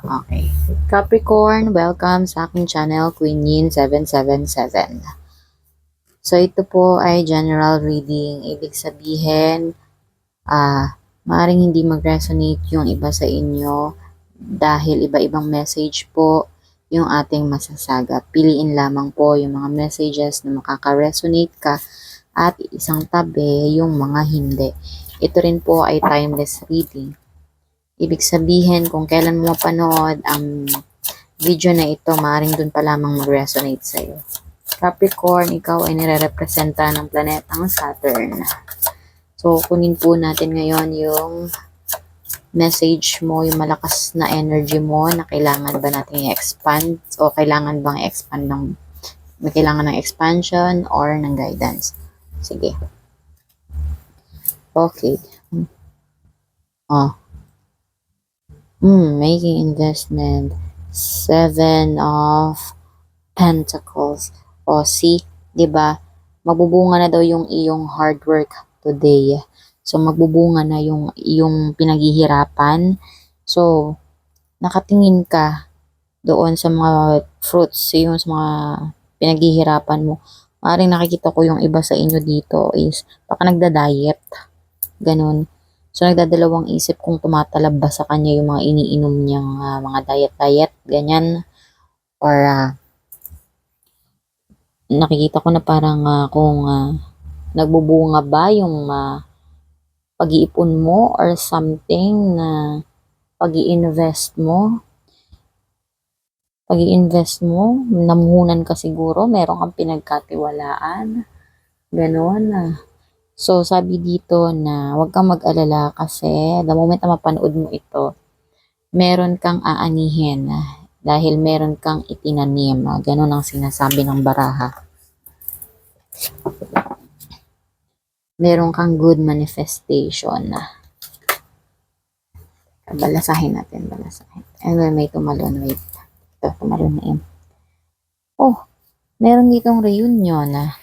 Okay. Capricorn, welcome sa aking channel, Queen Yin 777. So, ito po ay general reading. Ibig sabihin, ah, maaaring hindi mag-resonate yung iba sa inyo dahil iba-ibang message po yung ating masasaga. Piliin lamang po yung mga messages na makaka-resonate ka at isang tabi yung mga hindi. Ito rin po ay timeless reading. Ibig sabihin, kung kailan mo mapanood ang video na ito, maaaring dun pa lamang mag-resonate sa'yo. Capricorn, ikaw ay nire-representa ng planetang Saturn. So, kunin po natin ngayon yung message mo, yung malakas na energy mo na kailangan ba natin i-expand o kailangan bang i-expand ng may kailangan ng expansion or ng guidance. Sige. Okay. Oh. Hmm, making investment. Seven of Pentacles. O, see, di ba? Magbubunga na daw yung iyong hard work today. So, magbubunga na yung yung pinaghihirapan. So, nakatingin ka doon sa mga fruits, yung sa mga pinaghihirapan mo. Maaaring nakikita ko yung iba sa inyo dito is baka nagda-diet. Ganun. So, nagdadalawang isip kung tumatalab ba sa kanya yung mga iniinom niyang ah, mga diet-diet, ganyan. Or, ah, nakikita ko na parang ah, kung ah, nagbubunga ba yung ah, pag-iipon mo or something na pag invest mo. pag invest mo, namuhunan ka siguro, meron kang pinagkatiwalaan. Ganon. ah. So, sabi dito na huwag kang mag-alala kasi the moment na mapanood mo ito, meron kang aanihin ah, dahil meron kang itinanim. ah. Ganon ang sinasabi ng baraha. Meron kang good manifestation. ah. Balasahin natin, balasahin. Anyway, may tumalon. Wait. Ito, tumalon na yun. Oh, meron ditong reunion na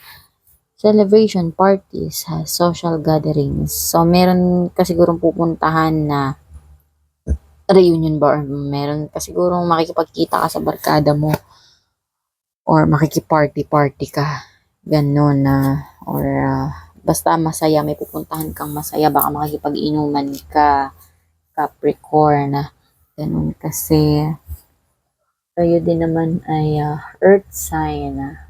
celebration parties, ha, social gatherings. So, meron ka sigurong pupuntahan na reunion ba or meron ka sigurong makikipagkita ka sa barkada mo or makikiparty-party ka. Ganon na or ah, basta masaya, may pupuntahan kang masaya, baka makikipag-inuman ka, Capricorn. Ganon kasi kayo din naman ay ah, earth sign. ah.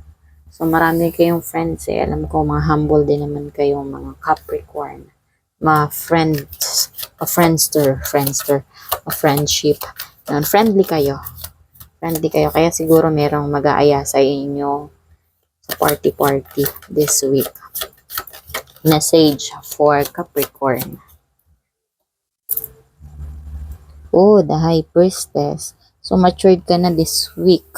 So, marami kayong friends eh. Alam ko, mga humble din naman kayo, mga Capricorn. Mga friends, a friendster, friendster, a friendship. Ganun, friendly kayo. Friendly kayo. Kaya siguro merong mag-aaya sa inyo sa party-party this week. Message for Capricorn. Oh, the High Priestess. So, matured ka na this week.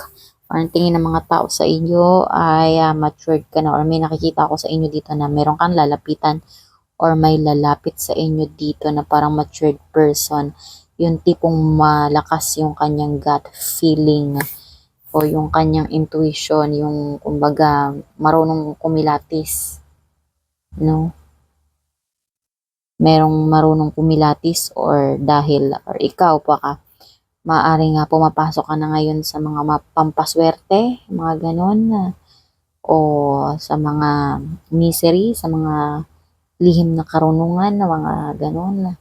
Parang tingin ng mga tao sa inyo ay ah, matured ka na or may nakikita ako sa inyo dito na meron kang lalapitan or may lalapit sa inyo dito na parang matured person. Yung tipong malakas yung kanyang gut feeling o yung kanyang intuition, yung kumbaga marunong kumilatis. No? Merong marunong kumilatis or dahil or ikaw pa ka maaari nga pumapasok ka na ngayon sa mga pampaswerte, mga ganon, ah, o sa mga misery, sa mga lihim na karunungan, na mga ganon.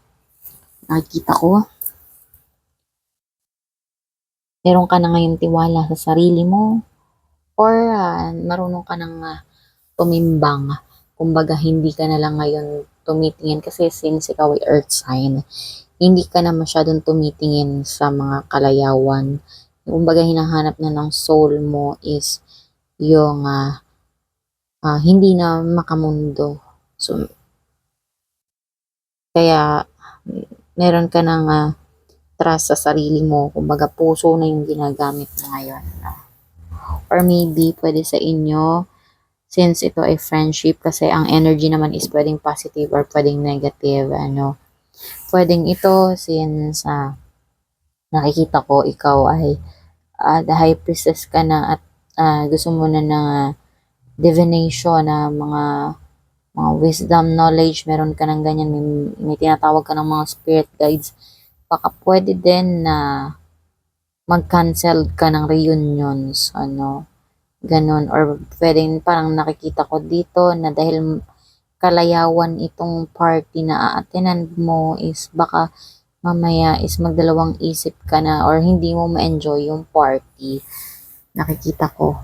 Nakikita ko. Meron ka na ngayon tiwala sa sarili mo, or ah, marunong ka nang ah, tumimbang. Kumbaga, hindi ka na lang ngayon tumitingin kasi since ikaw ay earth sign, hindi ka na masyadong tumitingin sa mga kalayawan. Kumbaga, hinahanap na ng soul mo is yung ah, ah, hindi na makamundo. So, kaya meron ka ng ah, trust sa sarili mo. Kumbaga, puso na yung ginagamit mo ngayon. Or maybe, pwede sa inyo, since ito ay friendship, kasi ang energy naman is pwedeng positive or pwedeng negative. Ano, pwedeng ito since ah, nakikita ko ikaw ay ah, the high priestess ka na at ah, gusto mo na ng ah, divination na mga mga wisdom, knowledge, meron ka ng ganyan, may, may tinatawag ka ng mga spirit guides. Baka pwede din na mag-cancel ka ng reunions, ano, ganon. Or pwedeng parang nakikita ko dito na dahil kalayawan itong party na aatenan mo is baka mamaya is magdalawang isip ka na or hindi mo ma-enjoy yung party. Nakikita ko.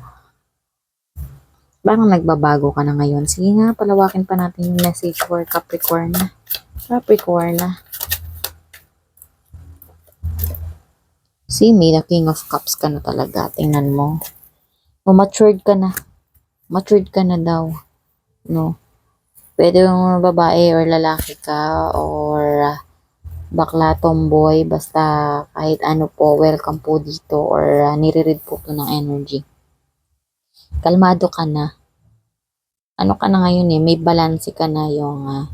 Parang nagbabago ka na ngayon. Sige nga, palawakin pa natin yung message for Capricorn. Capricorn. See me, the King of Cups ka na talaga. Tingnan mo. O, matured ka na. Matured ka na daw. No? Pwede yung babae or lalaki ka or ah, bakla tomboy. Basta kahit ano po, welcome po dito or uh, nire-read po to ng energy. Kalmado ka na. Ano ka na ngayon eh, may balance ka na yung ah,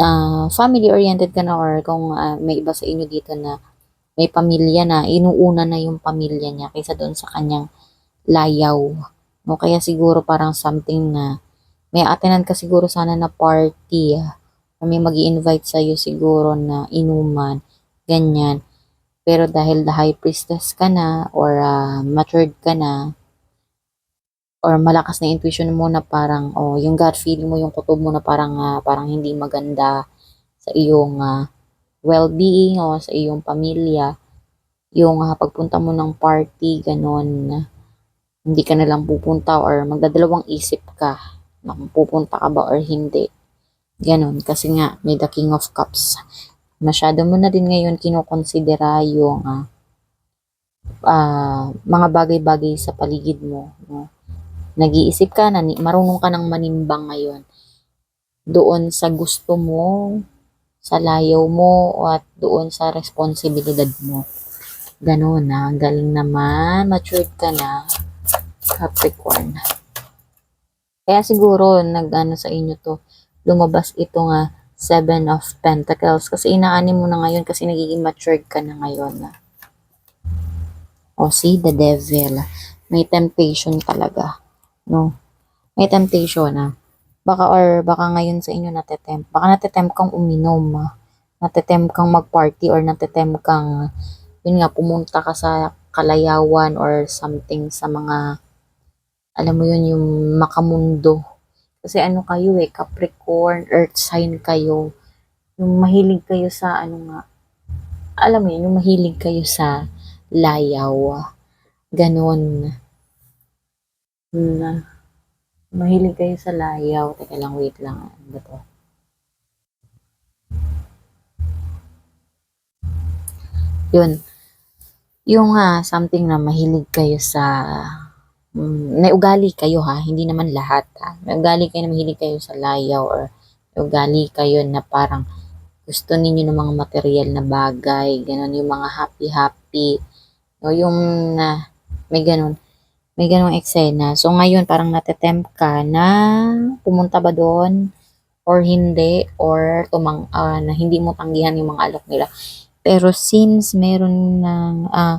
ah, family-oriented ka na or kung ah, may iba sa inyo dito na may pamilya na, inuuna na yung pamilya niya kaysa doon sa kanyang layaw. No, kaya siguro parang something na may atenan ka siguro sana na party. ah, or may mag invite sa iyo siguro na inuman, ganyan. Pero dahil the high priestess ka na or ah, matured ka na or malakas na intuition mo na parang oh, yung gut feeling mo, yung kutob mo na parang ah, parang hindi maganda sa iyong ah, well-being o sa iyong pamilya, yung ah, pagpunta mo ng party, ganon, hindi ka na lang pupunta or magdadalawang isip ka pupunta ka ba or hindi. Ganon, kasi nga, may the King of Cups. Masyado mo na din ngayon kinokonsidera yung ah, ah, mga bagay-bagay sa paligid mo. No? Nag-iisip ka na, marunong ka ng manimbang ngayon doon sa gusto mo, sa layaw mo, at doon sa responsibilidad mo. Ganon na, ang galing naman, matured ka na, Capricorn. Kaya siguro, nag-ano sa inyo to, lumabas ito nga, Seven of Pentacles. Kasi inaani mo na ngayon kasi nagiging matured ka na ngayon. O see, the devil. May temptation talaga. No? May temptation na. Baka or baka ngayon sa inyo natetempt. Baka natetempt kang uminom. ah. Natetempt kang mag-party or natetempt kang yun nga, pumunta ka sa kalayawan or something sa mga alam mo yun, yung makamundo. Kasi ano kayo eh, Capricorn, Earth sign kayo. Yung mahilig kayo sa ano nga, alam mo yun, yung mahilig kayo sa layaw. Ganon. Na, mahilig kayo sa layaw. Teka lang, wait lang. Ano to? Yun. Yung ah, something na mahilig kayo sa mm, may ugali kayo ha, hindi naman lahat ha. May ugali kayo na mahilig kayo sa layaw or may ugali kayo na parang gusto ninyo ng mga material na bagay, ganun, yung mga happy-happy, o yung na may ganun, may ganung eksena. So ngayon parang natetempt ka na pumunta ba doon or hindi or tumang ah, na hindi mo tanggihan yung mga alok nila. Pero since meron ng ah,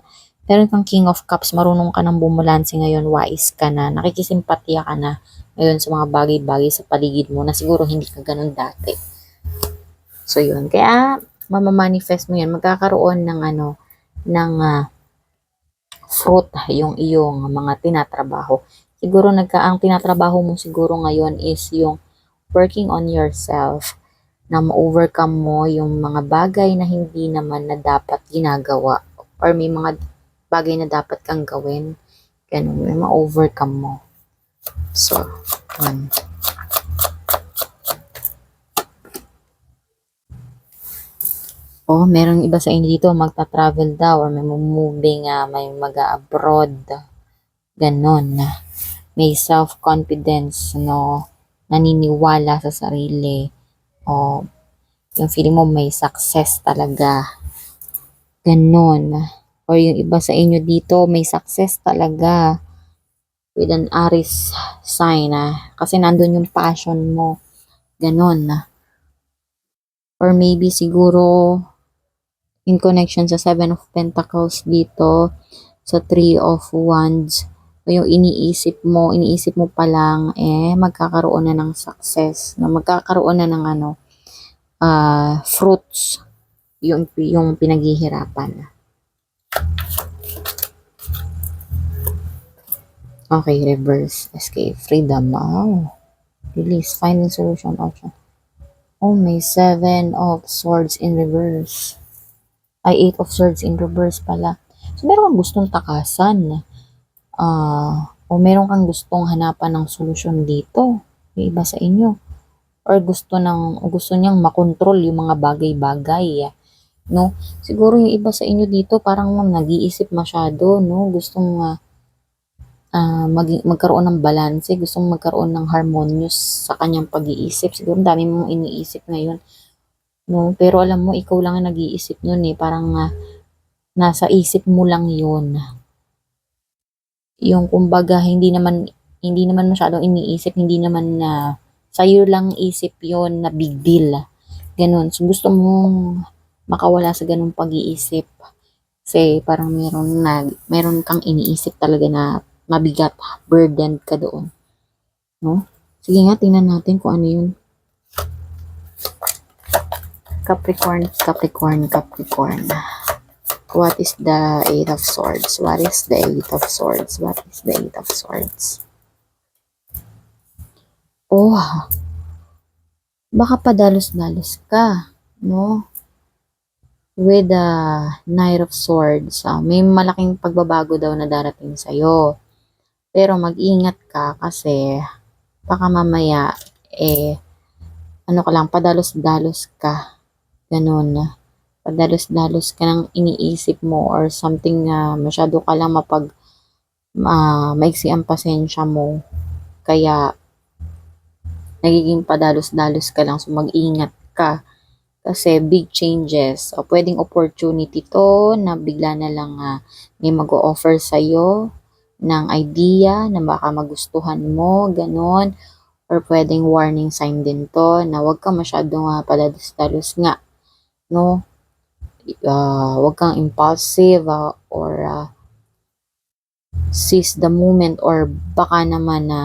meron kang King of Cups, marunong ka ng bumulanse ngayon, wise ka na, nakikisimpatya ka na ngayon sa mga bagay-bagay sa paligid mo na siguro hindi ka ganun dati. So yun, kaya mamamanifest mo yan, magkakaroon ng ano, ng ah, fruit yung iyong mga tinatrabaho. Siguro nagka ang tinatrabaho mo siguro ngayon is yung working on yourself na ma-overcome mo yung mga bagay na hindi naman na dapat ginagawa or may mga bagay na dapat kang gawin. Ganun, may ma-overcome mo. So, yun. Oh, merong iba sa inyo dito magta-travel daw or may moving, ah, may mag-abroad. Ganon. May self-confidence, no? Naniniwala sa sarili. O, yung feeling mo may success talaga. Ganon. Or yung iba sa inyo dito, may success talaga. With an Aries sign, ah. Kasi nandun yung passion mo. Ganon. Or maybe siguro in connection sa Seven of Pentacles dito, sa Three of Wands, o yung iniisip mo, iniisip mo pa lang, eh, magkakaroon na ng success, na magkakaroon na ng ano, ah fruits, yung, yung pinaghihirapan. Okay, reverse. Escape. Freedom. Wow. Release. Finding solution option. Oh, may seven of swords in reverse. Ay, eight of swords in reverse pala. So, meron kang gustong takasan. Ah, o meron kang gustong hanapan ng solusyon dito. Yung iba sa inyo. Or gusto ng gusto niyang makontrol yung mga bagay-bagay. No? Siguro yung iba sa inyo dito parang nag-iisip masyado, no? Gustong ah, ah, maging, magkaroon ng balanse, gustong magkaroon ng harmonious sa kanyang pag-iisip. Siguro dami mong iniisip ngayon. No? Pero alam mo, ikaw lang ang nag-iisip nun eh. Parang ah, nasa isip mo lang yun. Yung kumbaga, hindi naman, hindi naman masyadong iniisip, hindi naman na sa'yo lang isip yon na big deal. Ganun. So, gusto mong makawala sa ganung pag-iisip. Kasi parang meron na, meron kang iniisip talaga na mabigat, burdened ka doon. No? Sige nga, tingnan natin kung ano yun. Capricorn, Capricorn, Capricorn. What is the Eight of Swords? What is the Eight of Swords? What is the Eight of Swords? Oh, baka padalos-dalos ka, no? With the Knight of Swords, ah, may malaking pagbabago daw na darating sa'yo. Pero mag-ingat ka kasi baka mamaya, eh, ano ka lang, padalos-dalos ka. Ganun. Padalos-dalos ka nang iniisip mo or something na masyado ka lang mapag ma maiksi ang pasensya mo. Kaya, nagiging padalos-dalos ka lang. So, mag-ingat ka. Kasi big changes. O, pwedeng opportunity to na bigla na lang ah, may mag-o-offer sa'yo ng idea na baka magustuhan mo, ganon. Or pwedeng warning sign din to na huwag ka masyadong uh, padalos-dalos nga. No? Uh, huwag kang impulsive ah, or ah, seize the moment or baka naman na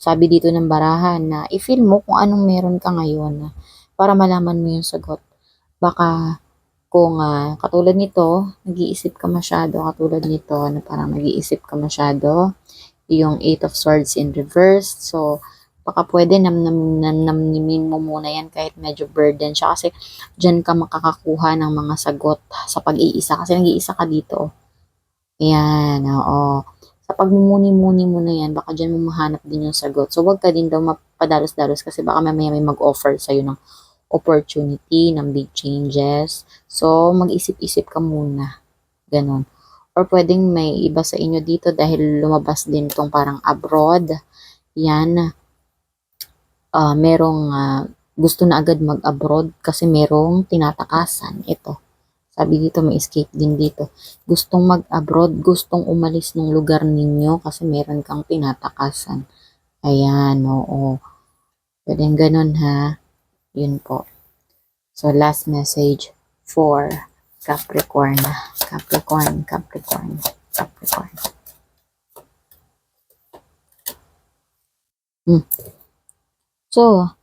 sabi dito ng barahan na i-feel mo kung anong meron ka ngayon para malaman mo yung sagot. Baka kung ah, katulad nito, nag-iisip ka masyado, katulad nito na parang nag-iisip ka masyado, yung Eight of Swords in reverse. So, baka pwede namnam, namnimin mo muna yan kahit medyo burden siya kasi dyan ka makakakuha ng mga sagot sa pag-iisa kasi nag-iisa ka dito. Ayan, oo. Sa pagmumuni-muni mo na yan, baka dyan mo mahanap din yung sagot. So, wag ka din daw mapadalos-dalos kasi baka mamaya may mag-offer sa'yo ng opportunity, ng big changes. So, mag-isip-isip ka muna. Ganon. Or pwedeng may iba sa inyo dito dahil lumabas din tong parang abroad. Yan. Ah, merong ah, gusto na agad mag-abroad kasi merong tinatakasan. Ito. Sabi dito may escape din dito. Gustong mag-abroad, gustong umalis ng lugar ninyo kasi meron kang tinatakasan. Ayan, oo. Pwedeng ganun ha. Yun po. So, last message for Capricorn. Capricorn, Capricorn, Capricorn. Hmm. So,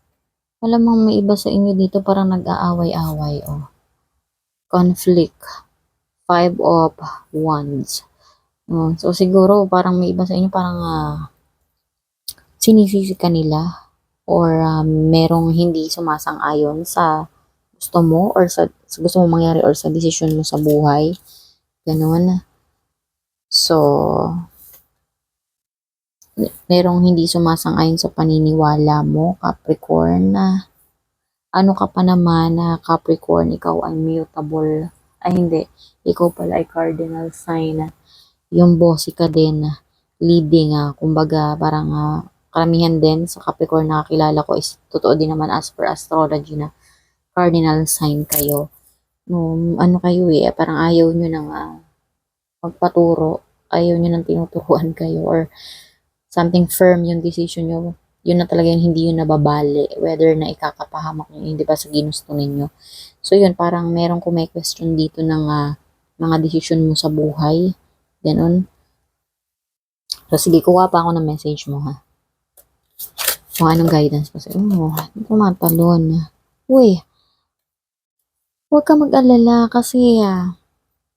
alam mong may iba sa inyo dito parang nag-aaway-away, oh. Conflict. Five of Wands. Oh, so, siguro parang may iba sa inyo parang ah, sinisisi ka nila or um, merong hindi sumasang-ayon sa gusto mo or sa, sa gusto mo mangyari or sa desisyon mo sa buhay. Ganun. So, merong hindi sumasang-ayon sa paniniwala mo, Capricorn, na ano ka pa naman na Capricorn, ikaw ay mutable. Ay hindi, ikaw pala ay cardinal sign. Yung bossy ka din, leading, ah, kumbaga parang ah, karamihan din sa Capricorn na kakilala ko is totoo din naman as per astrology na cardinal sign kayo. No, ano kayo eh, parang ayaw nyo nang ah, magpaturo, ayaw nyo nang tinuturuan kayo or something firm yung decision nyo. Yun na talaga yung hindi yun nababali, whether na ikakapahamak nyo, hindi ba sa ginusto ninyo. So yun, parang merong kung may question dito ng ah, mga decision mo sa buhay. Ganon. So sige, kuha pa ako ng message mo ha kung anong guidance pa sa'yo. Oh, tumatalon. Uy, huwag ka mag-alala kasi ah,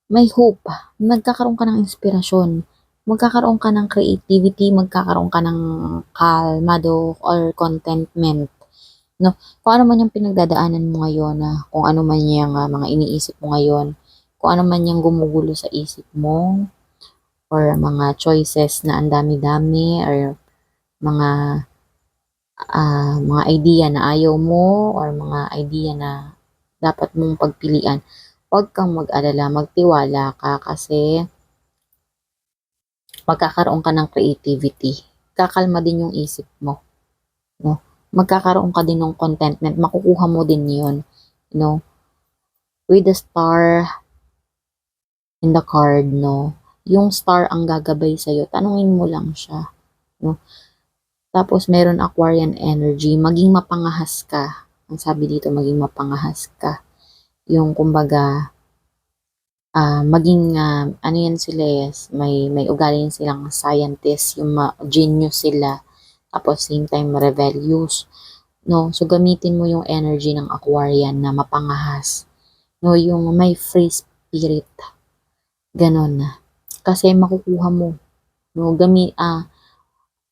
may hope. Nagkakaroon ka ng inspirasyon. magkakaroon ka ng creativity, magkakaroon ka ng kalmado or contentment. No? Kung ano man yung pinagdadaanan mo ngayon, na kung ano man yung ah, mga iniisip mo ngayon, kung ano man yung gumugulo sa isip mo, or mga choices na ang dami-dami, or mga ah, mga idea na ayaw mo, or mga idea na dapat mong pagpilian, huwag kang mag-alala, magtiwala ka kasi magkakaroon ka ng creativity. Kakalma din yung isip mo. No? Magkakaroon ka din ng contentment. Makukuha mo din yun. You know? With the star in the card, no? Yung star ang gagabay sa'yo. Tanungin mo lang siya. No? Tapos, meron Aquarian energy. Maging mapangahas ka. Ang sabi dito, maging mapangahas ka. Yung, kumbaga, ah maging ah, ano yan sila yes, may may ugali yan silang scientist, yung ma- genius sila. Tapos same time rebellious. No, so gamitin mo yung energy ng Aquarian na mapangahas. No, yung may free spirit. Ganon na. Kasi makukuha mo. No, gami ah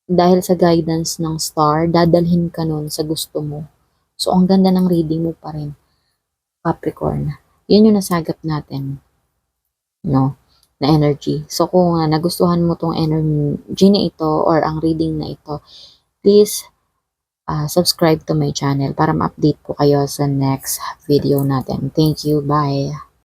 dahil sa guidance ng star, dadalhin ka nun sa gusto mo. So, ang ganda ng reading mo pa rin, Capricorn. Yun yung nasagap natin no, na energy. So, kung uh, nagustuhan mo tong energy na ito or ang reading na ito, please uh, subscribe to my channel para ma-update po kayo sa next video natin. Thank you. Bye.